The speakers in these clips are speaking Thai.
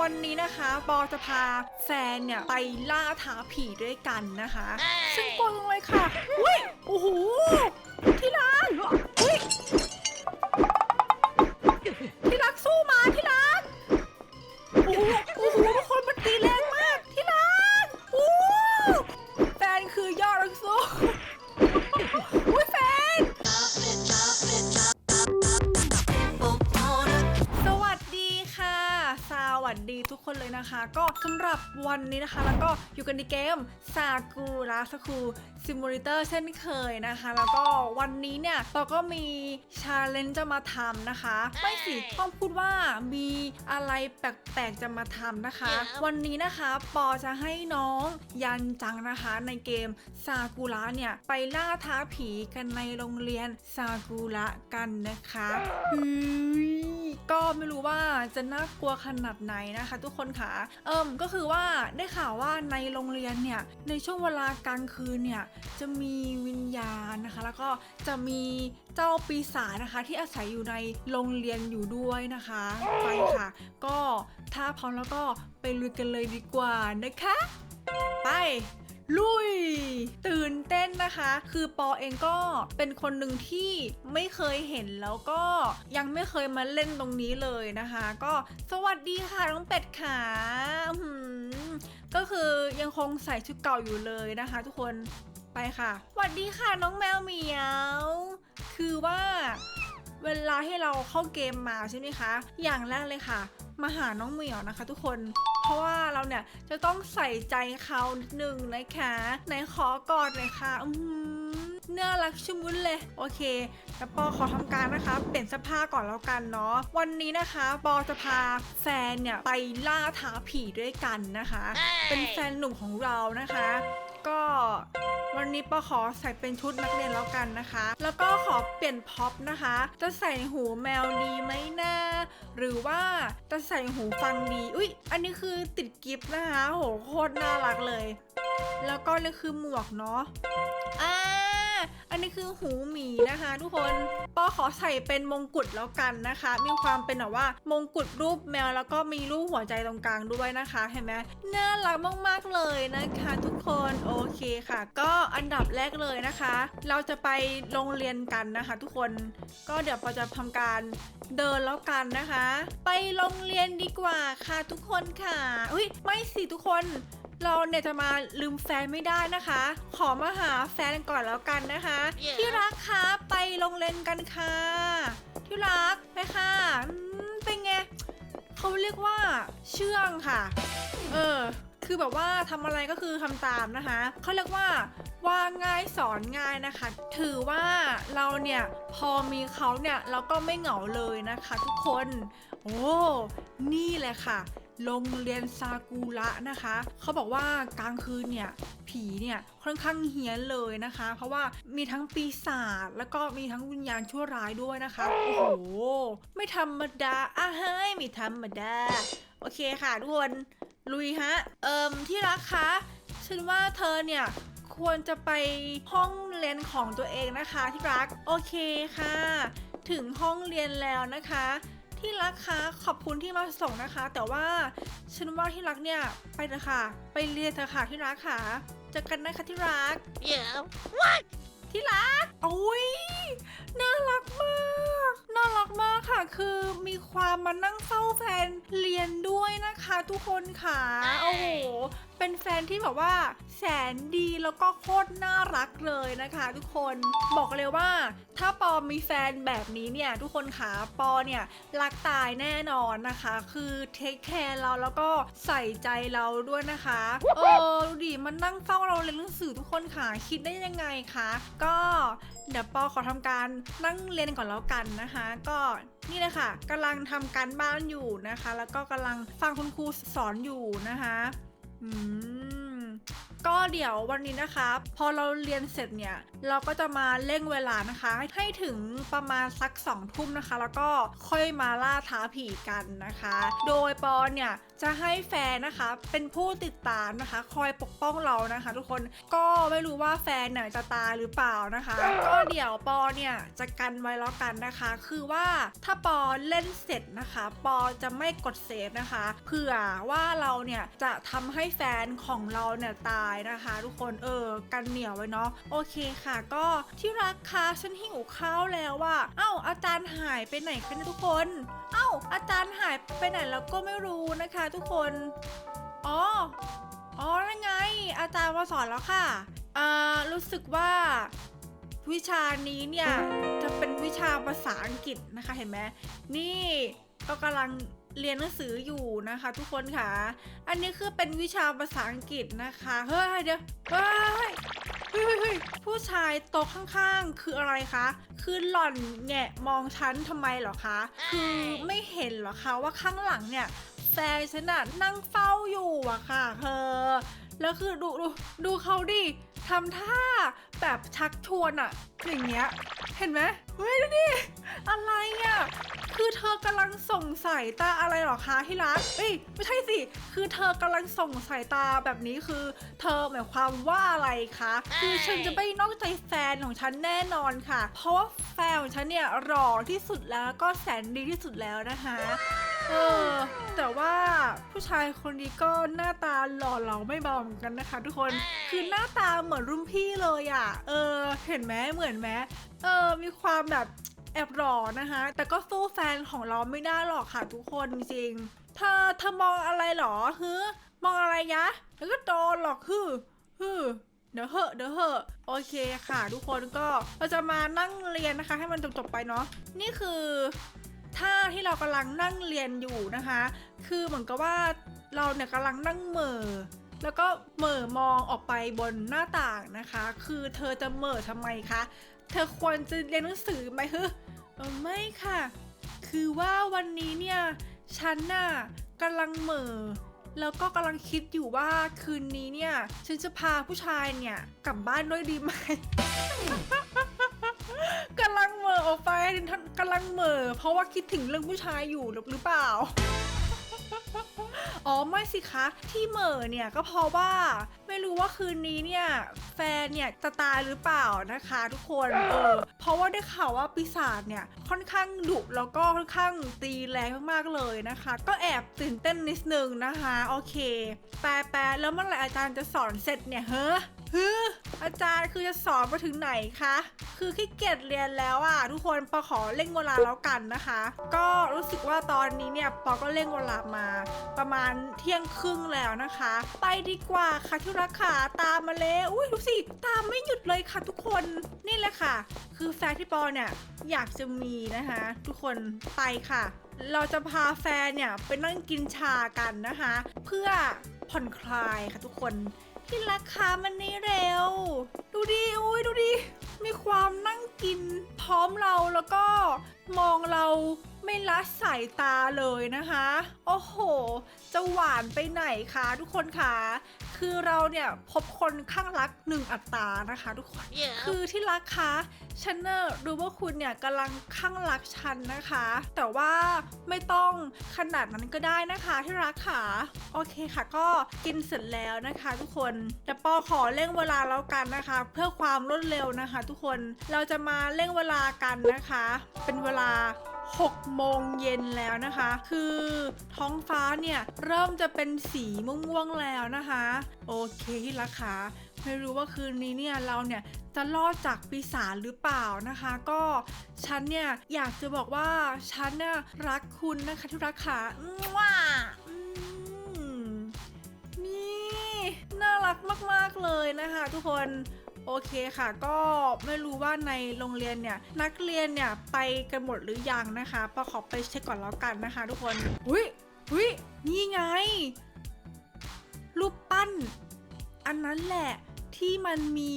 วันนี้นะคะปอจะพาแฟนเนี่ย ไปล่าท้าผีด้วยกันนะคะ ซึ่งกลัวจังเลยค่ะ อุ้ย โอ้โห ที่รักอุ้ นเลยนะคะ ก็สำหรับวันนี้นะคะ แล้วก็อยู่กันในเกมซากูราสคูซิมูเลเตอร์เช่นเคยนะคะ แล้วก็วันนี้เนี่ยเราก็มีชาเลนจ์จะมาทำนะคะ ไม่สิต้องพูดว่ามีอะไรแปลกๆจะมาทำนะคะ วันนี้นะคะปอจะให้น้องยันจังนะคะในเกมซากุระเนี่ยไปล่าท้าผีกันในโรงเรียนซากุระกันนะคะเฮ้ยก็ไม่รู้ว่าจะน่ากลัวขนาดไหนนะคะ ทุกคนค่ะเอิมก็คือว่าได้ข่าวว่าในโรงเรียนเนี่ยในช่วงเวลากลางคืนเนี่ยจะมีวิญญาณนะคะ แล้วก็จะมีเจ้าปีศาจนะคะ ที่อาศัยอยู่ในโรงเรียนอยู่ด้วยนะคะไปค่ะ ก็ถ้าพร้อมแล้วก็ไปลุยกันเลยดีกว่านะคะ ไป ลุย ตื่นเต้นนะคะ คือปอเองก็เป็นคนหนึ่งที่ไม่เคยเห็นแล้วก็ยังไม่เคยมาเล่นตรงนี้เลยนะคะ ก็สวัสดีค่ะน้องเป็ดขาก็คือยังคงใส่ชุดเก่าอยู่เลยนะคะ ทุกคนไปค่ะสวัสดีค่ะน้องแมวเหมียว คือว่าเวลาที่เราเข้าเกมมาใช่ไหมคะ อย่างแรกเลยค่ะ มาหาน้องเหมียวนะคะ ทุกคน เพราะว่าเราเนี่ยจะต้องใส่ใจเขานิดนึงนะคะไหนขอกอดเลยค่ะอือหือรักชุมุนเลย โอเค แล้วปอขอทำการนะคะ เปลี่ยนเสื้อผ้าก่อนแล้วกันเนาะ วันนี้นะคะปอจะพาแฟนเนี่ยไปล่าท้าผีด้วยกันนะคะ เป็นแฟนหนุ่มของเรานะคะ ก็ วันนี้ปอขอใส่เป็นชุดนักเรียนแล้วกันนะคะ แล้วก็ขอเปลี่ยนพ็อปนะคะ จะใส่หูแมวดีไหมนะหรือว่าจะใส่หูฟังดี อุ้ยอันนี้คือติดกิฟต์นะคะ โหโคตรน่ารักเลย แล้วก็นี่คือหมวกเนาะอ่า อันนี้คือหูหมีนะคะ ทุกคนปอขอใส่เป็นมงกุฎแล้วกันนะคะ มีความเป็นแบบว่ามงกุฎรูปแมวแล้วก็มีรูปหัวใจตรงกลางด้วยนะคะเห็นไหมน่ารักมากๆเลยนะคะ ทุกคนโอเคค่ะ ก็อันดับแรกเลยนะคะ เราจะไปโรงเรียนกันนะคะ ทุกคนก็เดี๋ยวปอจะทำการเดินแล้วกันนะคะ ไปโรงเรียนดีกว่าค่ะทุกคนค่ะอุ้ยไม่สิทุกคนเราเนี่ยจะมาลืมแฟนไม่ได้นะคะ ขอมาหาแฟนก่อนแล้วกันนะคะ Yeah. ที่รักคะไปโรงเรียนกันค่ะ ที่รักไปค่ะอืมเป็นไงเขาเรียกว่าเชื่องค่ะ เออ คือแบบว่าทำอะไรก็คือทำตามนะคะ เขาเรียกว่าว่าง่ายสอนง่ายนะคะ ถือว่าเราเนี่ยพอมีเขาเนี่ยเราก็ไม่เหงาเลยนะคะ ทุกคน โอ้ นี่แหละค่ะ โรงเรียนซากุระนะคะ เขาบอกว่ากลางคืนเนี่ยผีเนี่ยค่อนข้างเฮี้ยนเลยนะคะ เพราะว่ามีทั้งปีศาจแล้วก็มีทั้งวิญญาณชั่วร้ายด้วยนะคะ โอ้โห ไม่ธรรมดาอะเฮ้ยไม่ธรรมดา โอเคค่ะทุกคนลุยฮะ เอิมที่รักคะฉันว่าเธอเนี่ยควรจะไปห้องเรียนของตัวเองนะคะที่รัก โอเคค่ะ ถึงห้องเรียนแล้วนะคะ ที่รักคะขอบคุณที่มาส่งนะคะ แต่ว่าฉันว่าที่รักเนี่ยไปเถอะค่ะ ไปเรียนเถอะค่ะที่รักค่ะเจอกันนะคะที่รัก Yeah. ที่รักโอ้ยน่ารักมาก น่ารักมากค่ะ คือมีความมานั่งเฝ้าแฟนเรียนด้วยนะคะทุกคนค่ะโอ้โห เป็นแฟนที่แบบว่า แสนดีแล้วก็โคตรน่ารักเลยนะคะทุกคนบอกเลยว่า ถ้าปอมีแฟนแบบนี้เนี่ย ทุกคนค่ะปอเนี่ยรักตายแน่นอนนะคะ คือเทคแคร์เราแล้วก็ใส่ใจเราด้วยนะคะเออดูดิมันนั่งเฝ้าเราเรียนหนังสือทุกคนค่ะคิดได้ยังไงคะก็เดี๋ยวปอขอทำการนั่งเรียนก่อนแล้วกันนะคะ ก็นี่เลยค่ะกำลังทำการบ้านอยู่นะคะ แล้วก็กำลังฟังคุณครูสอนอยู่นะคะ อืม ก็เดี๋ยววันนี้นะคะ พอเราเรียนเสร็จเนี่ย เราก็จะมาเร่งเวลานะคะ ให้ถึงประมาณสักสองทุ่มนะคะ แล้วก็ค่อยมาล่าท้าผีกันนะคะ โดยปอนเนี่ยจะให้แฟนนะคะ เป็นผู้ติดตามนะคะ คอยปกป้องเรานะคะ ทุกคนก็ไม่รู้ว่าแฟนเนี่ยจะตายหรือเปล่านะคะ ก็เดี๋ยวปอเนี่ยจะกันไว้แล้วกันนะคะ คือว่าถ้าปอเล่นเสร็จนะคะ ปอจะไม่กดเซฟนะคะเผื่อว่าเราเนี่ยจะทำให้แฟนของเราเนี่ยตายนะคะ ทุกคนเออกันเหนียวไว้เนาะโอเคค่ะ ก็ที่รักคะฉันหิวข้าวแล้วว่าเอ้าอาจารย์หายไปไหนคะเนี่ยทุกคน เอ้าอาจารย์หายไปไหนแล้วก็ไม่รู้นะคะ ทุกคนอ๋ออ๋อนั่นไง อาจารย์มาสอนแล้วค่ะอ่ารู้สึกว่าวิชานี้เนี่ยจะเป็นวิชาภาษาอังกฤษนะคะเห็นไหมนี่ก็กำลัง เรียนหนังสืออยู่นะคะ ทุกคนค่ะ อันนี้คือเป็นวิชาภาษาอังกฤษนะคะ เฮ้ยเดี๋ยวเฮ้ยเฮ้ยเฮ้ยเฮ้ยผู้ชายโต๊ะข้างๆ คืออะไรคะ คือหล่อนแงะมองฉันทำไมเหรอคะ คือไม่เห็นเหรอคะว่าข้างหลังเนี่ยแฟนฉันอะนั่งเฝ้าอยู่อะค่ะเธอ แล้วคือดูดูดูเขาดิทำท่าแบบชักชวนอะอย่างเงี้ย เห็นไหมเฮ้ยดูดิอะไรอะ คือเธอกำลังส่งสายตาอะไรหรอคะที่รักเอ้ยไม่ใช่สิ คือเธอกำลังส่งสายตาแบบนี้คือ เธอหมายความว่าอะไรคะ คือฉันจะไม่นอกใจแฟนของฉันแน่นอนค่ะ เพราะว่าแฟนของฉันเนี่ยหล่อที่สุดแล้วก็แสนดีที่สุดแล้วนะคะเออแต่ว่าผู้ชายคนนี้ก็หน้าตาหล่อเหลาไม่เบาเหมือนกันนะคะ ทุกคนคือหน้าตาเหมือนรุ่นพี่เลยอะ่ะ เออ เห็นไหมเหมือนไหมเออ มีความแบบ แอบหล่อนะคะ แต่ก็สู้แฟนของเราไม่ได้หรอกค่ะทุกคนจริงๆเธอเธอมองอะไรหรอฮึมองอะไรยะ แล้วก็โดนหรอกฮึฮึเดี๋ยวเหอะเดี๋ยวเหอะโอเคค่ะ ทุกคนก็เราจะมานั่งเรียนนะคะ ให้มันจบๆไปเนาะนี่คือท่าที่เรากำลังนั่งเรียนอยู่นะคะ คือเหมือนกับว่าเราเนี่ยกำลังนั่งเหม่อแล้วก็เหม่อมองออกไปบนหน้าต่างนะคะ คือเธอจะเหม่อทำไมคะ เธอควรจะเรียนหนังสือไหมเฮ้อไม่ค่ะ คือว่าวันนี้เนี่ย ฉันน่ะกำลังเหม่อ แล้วก็กำลังคิดอยู่ว่าคืนนี้เนี่ย ฉันจะพาผู้ชายเนี่ย กลับบ้านด้วยดีไหมกำลังเหม่อออกไปกำลังเหม่อ เพราะว่าคิดถึงเรื่องผู้ชายอยู่หรือเปล่า อ๋อไม่สิคะ ที่เหม่อเนี่ยก็เพราะว่าไม่รู้ว่าคืนนี้เนี่ยแฟนเนี่ยจะตายหรือเปล่านะคะทุกคนเออเพราะว่าได้ข่าวว่าปีศาจเนี่ยค่อนข้างดุแล้วก็ค่อนข้างตีแรงมากๆเลยนะคะ ก็แอบตื่นเต้นนิดนึงนะคะ โอเค แปลแปลแล้วเมื่อไหร่อาจารย์จะสอนเสร็จเนี่ยเฮ้อ ฮ้ออาจารย์คือจะสอนไปถึงไหนคะ คือขี้เกียจเรียนแล้วอะทุกคนปอขอเร่งเวลาแล้วกันนะคะ ก็รู้สึกว่าตอนนี้เนี่ยปอก็เร่งเวลามา ประมาณเที่ยงครึ่งแล้วนะคะ ไปดีกว่าค่ะที่รักขาตามมาเลยอุ้ยดูสิตามไม่หยุดเลยค่ะทุกคนนี่แหละค่ะ คือแฟนที่ปอเนี่ยอยากจะมีนะคะ ทุกคนไปค่ะ เราจะพาแฟนเนี่ยไปนั่งกินชากันนะคะ เพื่อผ่อนคลายค่ะทุกคน ที่ราคามันนี่เร็ว ดูดิอุ้ยดูดิ มีความนั่งกิน พร้อมเราแล้วก็มองเราไม่ละสายตาเลยนะคะ โอ้โห จะหวานไปไหนคะทุกคนคะ คือเราเนี่ยพบคนข้างรักหนึ่งอัตรานะคะ ทุกคนคือที่รักคะฉันเน่ะรู้ว่าคุณเนี่ยกำลังข้างรักฉันนะคะ แต่ว่าไม่ต้องขนาดนั้นก็ได้นะคะที่รักค่ะโอเคค่ะก็กินเสร็จแล้วนะคะ ทุกคนแต่ปอขอเร่งเวลาแล้วกันนะคะ เพื่อความรวดเร็วนะคะ ทุกคนเราจะมาเร่งเวลากันนะคะ เป็นเวลา 6 โมงเย็นแล้วนะคะ คือท้องฟ้าเนี่ย เริ่มจะเป็นสีม่วงๆแล้วนะคะ โอเคที่รักค่ะไม่รู้ว่าคืนนี้เนี่ยเราเนี่ยจะรอดจากปีศาจหรือเปล่านะคะ ก็ฉันเนี่ยอยากจะบอกว่าฉันเนี่ยรักคุณนะคะที่รักค่ะว้านี่ น่ารักมากๆเลยนะคะทุกคน โอเคค่ะ ก็ไม่รู้ว่าในโรงเรียนเนี่ยนักเรียนเนี่ยไปกันหมดหรือยังนะคะปอขอไปเช็คก่อนแล้วกันนะคะ ทุกคนอุ้ยอุ้ยนี่ไง รูปปั้น อันนั้นแหละที่มันมี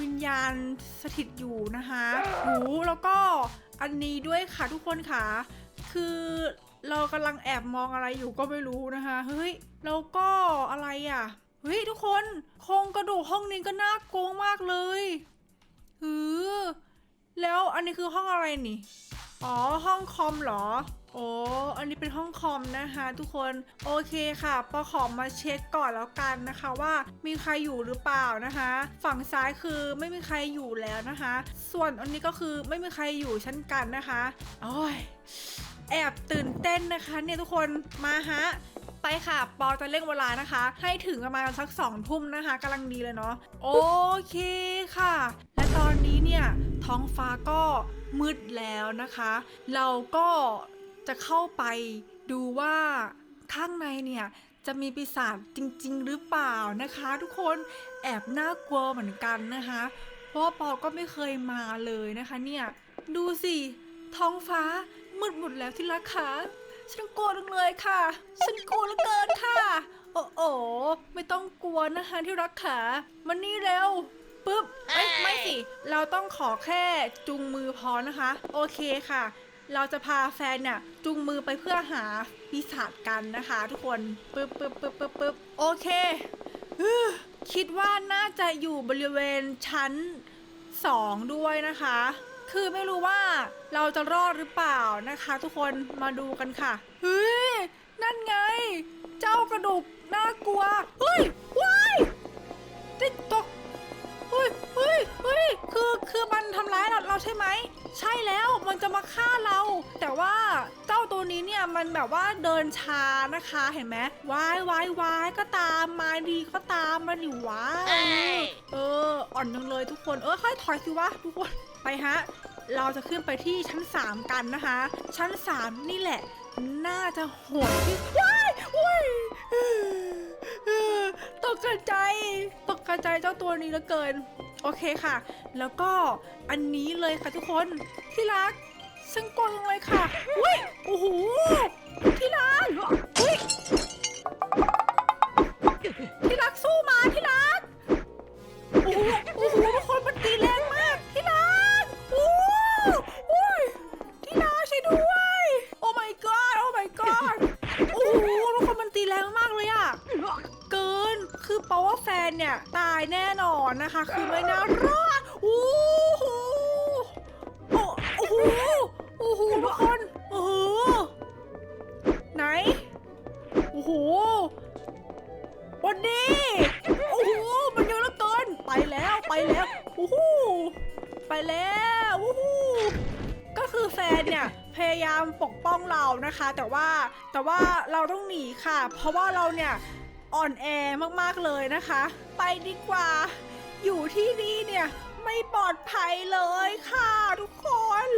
วิญญาณสถิตอยู่นะคะหูแล้วก็อันนี้ด้วยค่ะทุกคนค่ะ คือเรากำลังแอบมองอะไรอยู่ก็ไม่รู้นะคะ เฮ้ย แล้วก็อะไรอะ ฮ้ยฮ้ยทุกคนโครงกระดูกห้องนี้ก็น่ากลัวมากเลยหือแล้วอันนี้คือห้องอะไรนี่ อ๋อห้องคอมเหรอ โอ้อันนี้เป็นห้องคอมนะคะทุกคน โอเคค่ะปอขอมาเช็คก่อนแล้วกันนะคะว่ามีใครอยู่หรือเปล่านะคะ ฝั่งซ้ายคือไม่มีใครอยู่แล้วนะคะ ส่วนอันนี้ก็คือไม่มีใครอยู่เช่นกันนะคะ โอ้ยแอบตื่นเต้นนะคะเนี่ยทุกคนมาฮะ ไปค่ะปอจะเร่งเวลานะคะ ให้ถึงประมาณสักสองทุ่มนะคะกำลังดีเลยเนาะโอเคค่ะ และตอนนี้เนี่ยท้องฟ้าก็มืดแล้วนะคะ เราก็จะเข้าไปดูว่าข้างในเนี่ยจะมีปีศาจจริง ๆ หรือเปล่านะคะ ทุกคนแอบน่ากลัวเหมือนกันนะคะ เพราะว่าปอก็ไม่เคยมาเลยนะคะเนี่ยดูสิท้องฟ้ามืดหมดแล้วที่รักคะ ฉันกลัวจังเลยค่ะ ฉันกลัวเหลือเกินค่ะ โอ้โอไม่ต้องกลัวนะคะที่รักขามันนี่เร็วปึ๊บเอ้ยไม่สิ เราต้องขอแค่จุงมือพอนะคะ โอเคค่ะ เราจะพาแฟนเนี่ยจุงมือไปเพื่อหาปีศาจกันนะคะ ทุกคนปึ๊บปึ๊บปึ๊บปึ๊บปึ๊บโอเคฮึ่มคิดว่าน่าจะอยู่บริเวณชั้น2ด้วยนะคะ คือไม่รู้ว่า เราจะรอดหรือเปล่านะคะ ทุกคนมาดูกันค่ะ เฮ้ย นั่นไง เจ้ากระดูกน่ากลัว เฮ้ยว้ายติ๊กตกเฮ้ยเฮ้ยเฮ้ยคือคือมันทำร้ายเราเราใช่ไหม ใช่แล้วมันจะมาฆ่าเรา แต่ว่าเจ้าตัวนี้เนี่ยมันแบบว่าเดินช้านะคะเห็นไหมวายวายวายก็ตามมาดีก็ตามมาดิวะเอ้ยเออ อ่อนจังเลยทุกคนเออค่อยถอยสิวะทุกคนไปฮะ เราจะขึ้นไปที่ชั้น 3 กันนะคะ ชั้น 3 นี่แหละ น่าจะโหดที่ว้ายว้ายตกกระใจตกกระใจเจ้าตัวนี้เหลือเกิน โอเคค่ะ แล้วก็อันนี้เลยค่ะทุกคนที่รักฉันกลัวจังเลยค่ะอุ้ยโอ้โหที่รัก นะคะคือไม่น่ารอดโอ้โหโอ้โหโอ้โหทุกคนโอ้โหไหนโอ้โหวันนี้โอ้โหมันเยอะเหลือเกินไปแล้วไปแล้วโอ้โหไปแล้วโอ้โหก็คือแฟนเนี่ยพยายามปกป้องเรานะคะ แต่ว่าแต่ว่าเราต้องหนีค่ะ เพราะว่าเราเนี่ยอ่อนแอมากๆเลยนะคะ ไปดีกว่า ที่นี่เนี่ย ไม่ปลอดภัยเลยค่ะทุกคน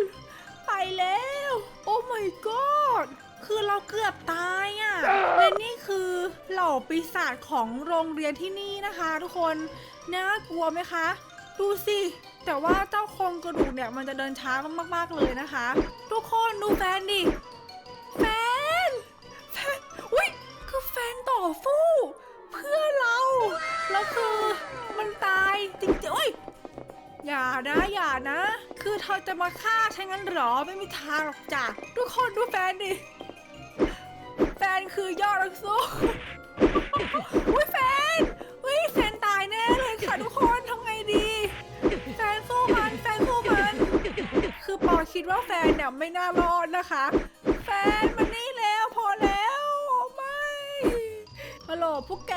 ไปแล้ว โอ้ my god คือเราเกือบตายอะ่ะและนี่คือเหล่าปีศาจของโรงเรียนที่นี่นะคะ ทุกคนน่ากลัวไหมคะ ดูสิแต่ว่าเจ้าโครงกระดูกเนี่ยมันจะเดินช้ามากๆเลยนะคะ ทุกคนดูแฟนดิ อย่านะอย่านะ คือเธอจะมาฆ่าฉันงั้นหรอไม่มีทางหรอกจ้ะทุกคนดูแฟนดิแฟนคือยอดนักสู้อุ้ยแฟนอุ้ยแฟนตายแน่เลยค่ะทุกคนทำไงดี แฟนสู้มันแฟนสู้มันคือปอคิดว่าแฟนเนี่ยไม่น่ารอดนะคะ แฟนมันนี่แล้วพอแล้วไม่ฮัลโหลพวกแก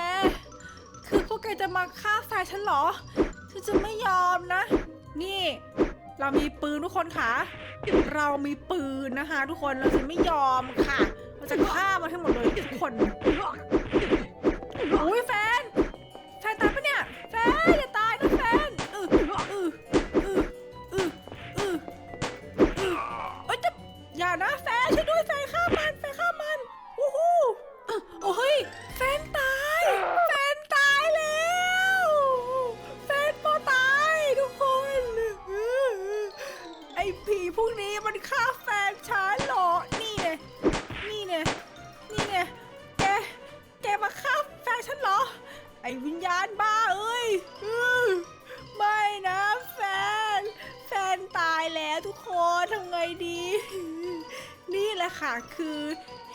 คือพวกแกจะมาฆ่าแฟนฉันเหรอ คนคะเรามีปืนนะคะ ทุกคนเราจะไม่ยอมค่ะ เราจะฆ่ามันให้หมดเลยทุกคน ทุกคนทำไงดี นี่แหละค่ะคือ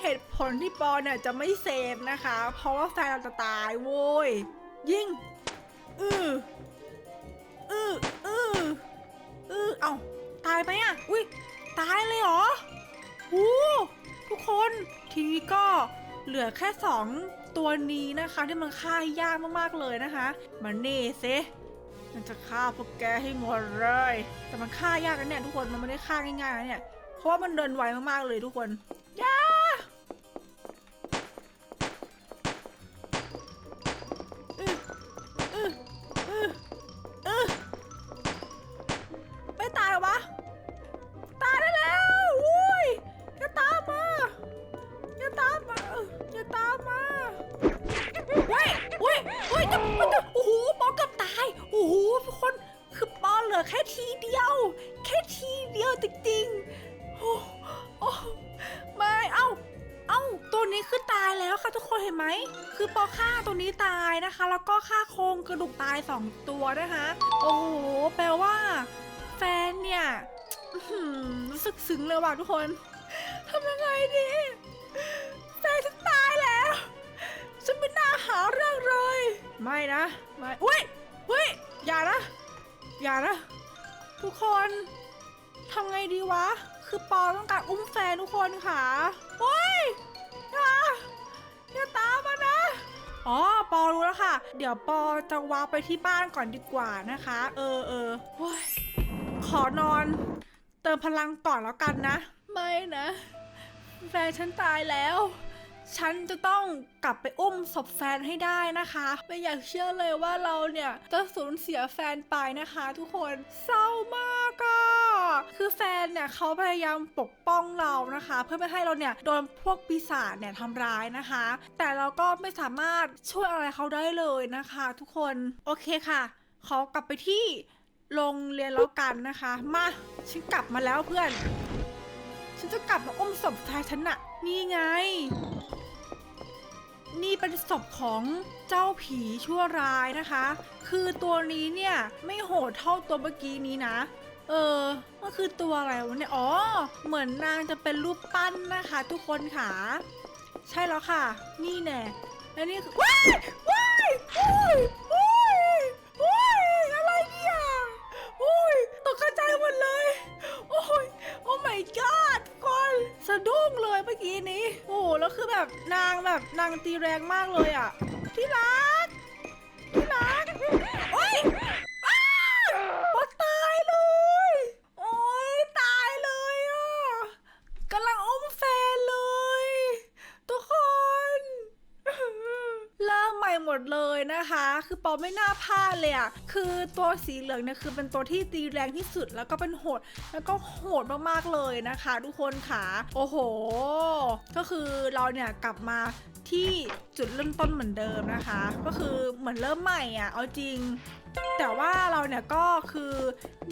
เหตุผลที่ปอเนี่ยจะไม่เซฟนะคะ เพราะว่าแฟนเราจะตายโว้ย ยิงอืออืออืออือเอาตายไหมอะ อุ้ยตายเลยเหรอโอ้ทุกคนทีนี้ก็เหลือแค่สองตัวนี้นะคะ ที่มันฆ่ายากมากๆเลยนะคะ มันเน่เซ มันจะฆ่าพวกแกให้หมดเลย แต่มันฆ่ายากนะเนี่ยทุกคน มันไม่ได้ฆ่าง่ายๆนะเนี่ย เพราะว่ามันเดินไวมากๆเลยทุกคนย่า งกระดูกตายสองตัวนะคะ โอ้โห แปลว่า แฟนเนี่ยรู้สึกซึ้งเลยว่ะทุกคนทำยังไงดี แฟนฉันตายแล้ว ฉันไม่น่าหาเรื่องเลย ไม่นะ ไม่อุ้ยอุ้ยอย่านะ อย่านะ ทุกคนทำไงดีวะ คือปอต้องการอุ้มแฟนทุกคนค่ะโอ้ยอย่าอย่าตามมานะ อ๋อ ปอรู้แล้วค่ะ เดี๋ยวปอจะวาไปที่บ้านก่อนดีกว่านะคะ เออเออโอ้ยขอนอน เติมพลังก่อนแล้วกันนะ ไม่นะ แฟนฉันตายแล้ว ฉันจะต้องกลับไปอุ้มศพแฟนให้ได้นะคะ ไม่อยากเชื่อเลยว่าเราเนี่ยจะสูญเสียแฟนไปนะคะ ทุกคนเศร้ามากอะคือแฟนเนี่ยเขาพยายามปกป้องเรานะคะ เพื่อไม่ให้เราเนี่ยโดนพวกปีศาจเนี่ยทำร้ายนะคะ แต่เราก็ไม่สามารถช่วยอะไรเขาได้เลยนะคะ ทุกคนโอเคค่ะเขอกลับไปที่โรงเรียนแล้วกันนะคะ มาฉันกลับมาแล้วเพื่อน ฉันจะกลับมาอุ้มศพแฟนฉันน่ะ นี่ไง นี่เป็นศพของเจ้าผีชั่วร้ายนะคะ คือตัวนี้เนี่ยไม่โหดเท่าตัวเมื่อกี้นี้นะ เออมันคือตัวอะไรวะเนี่ย อ๋อ เหมือนนางจะเป็นรูปปั้นนะคะ ทุกคนค่ะ ใช่แล้วค่ะ นี่แน่ และนี่คือว้ายว้ายโอ้ยโอ้ย แบบนางแบบนางตีแรงมากเลยอะที่รักที่รักโอ้ยอ้าโอ้ตายเลย โอ้ยตายเลยอะกำลังอุ้มแฟนเลย ทุกคน เริ่มใหม่หมดเลยนะคะ คือปอไม่น่าาดเลยอะคือตัวสีเหลืองเนี่ยคือเป็นตัวที่ตีแรงที่สุดแล้วก็เป็นโหด แล้วก็โหดมากๆเลยนะคะทุกคนค่ะ โอ้โห ก็คือเราเนี่ยกลับมาที่จุดเริ่มต้นเหมือนเดิมนะคะ ก็คือเหมือนเริ่มใหม่อะ่ะเอาจริง แต่ว่าเราเนี่ยก็คือ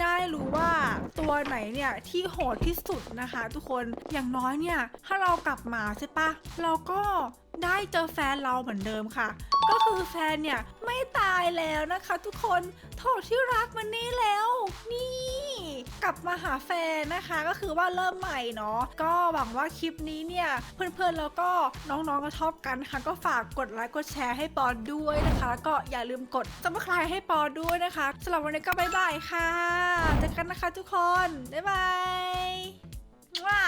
ได้รู้ว่าตัวไหนเนี่ยที่โหดที่สุดนะคะ ทุกคนอย่างน้อยเนี่ยถ้าเรากลับมาใช่ปะเราก็ได้เจอแฟนเราเหมือนเดิมค่ะ ก็คือแฟนเนี่ยไม่ตายแล้วนะคะ ทุกคนโถที่รักมันนี่แล้ว นี่ กลับมาหาแฟนนะคะก็คือว่าเริ่มใหม่เนาะก็หวังว่าคลิปนี้เนี่ยเพื่อนๆแล้วก็น้องๆก็ชอบกันค่ะ ก็ฝากกดไลค์กดแชร์ให้ปอนด้วยนะคะแล้วก็อย่าลืมกดซับสไครให้ปอนด้วยนะคะสำหรับวันนี้ก็บ๊ายบายค่ะเจอกันนะคะทุกคนบ๊ายบายว้า